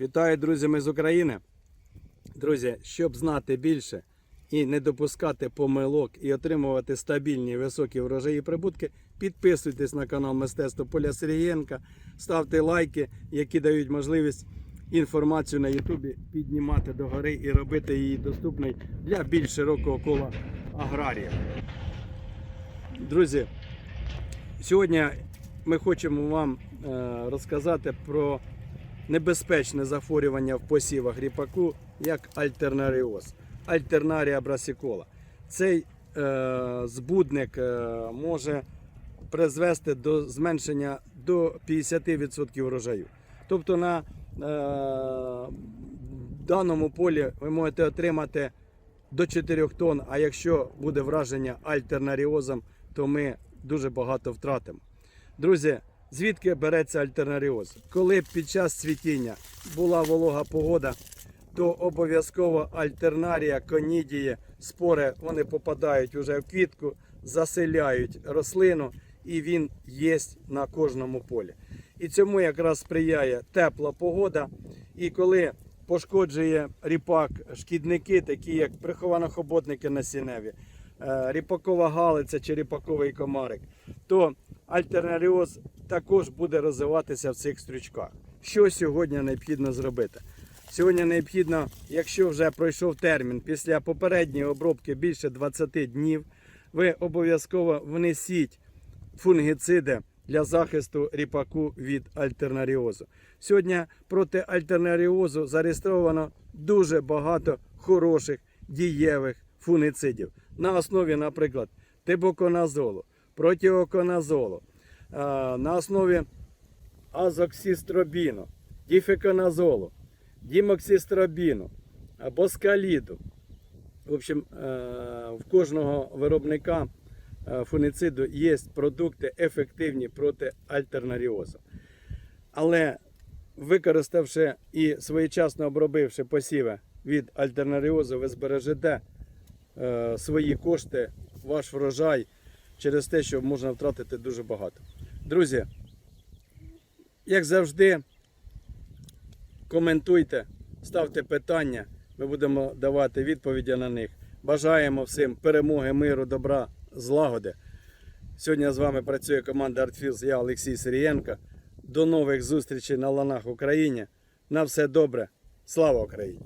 Вітаю, друзі, ми з України. Друзі, щоб знати більше і не допускати помилок і отримувати стабільні високі врожаї прибутки, підписуйтесь на канал Мистецтво Поля Сергієнка, ставте лайки, які дають можливість інформацію на Ютубі піднімати до гори і робити її доступною для більш широкого кола аграріїв. Друзі, сьогодні ми хочемо вам е, розказати про небезпечне захворювання в посівах ріпаку, як альтернаріоз, альтернарія брасікола. Цей е, збудник е, може призвести до зменшення до 50% врожаю. Тобто на е, даному полі ви можете отримати до 4 тонн, а якщо буде враження альтернаріозом, то ми дуже багато втратимо. Друзі, звідки береться альтернаріоз? Коли під час цвітіння була волога погода, то обов'язково альтернарія, конідії, спори вони попадають уже в квітку, заселяють рослину, і він є на кожному полі. І цьому якраз сприяє тепла погода. І коли пошкоджує ріпак шкідники, такі як приховано-хоботники насінневі, ріпакова галиця чи ріпаковий комарик, то альтернаріоз також буде розвиватися в цих стрючках. Що сьогодні необхідно зробити? Сьогодні необхідно, якщо вже пройшов термін після попередньої обробки більше 20 днів, ви обов'язково внесіть фунгіциди для захисту ріпаку від альтернаріозу. Сьогодні проти альтернаріозу зареєстровано дуже багато хороших дієвих фунгіцидів на основі, наприклад, тибоконазолу, протиоконазолу, на основі азоксістробіну, діфеконазолу, дімоксістробіну, боскаліду. В общем, е, в кожного виробника е, фунициду є продукти ефективні проти альтернаріозу. Але використавши і своєчасно обробивши посіви від альтернаріозу, ви збережете свої кошти, ваш врожай через те, що можна втратити дуже багато. Друзі, як завжди, коментуйте, ставте питання, ми будемо давати відповіді на них. Бажаємо всім перемоги, миру, добра, злагоди. Сьогодні з вами працює команда ArtFields, я Олексій Сирієнко. До нових зустрічей на ланах Україні. На все добре. Слава Україні!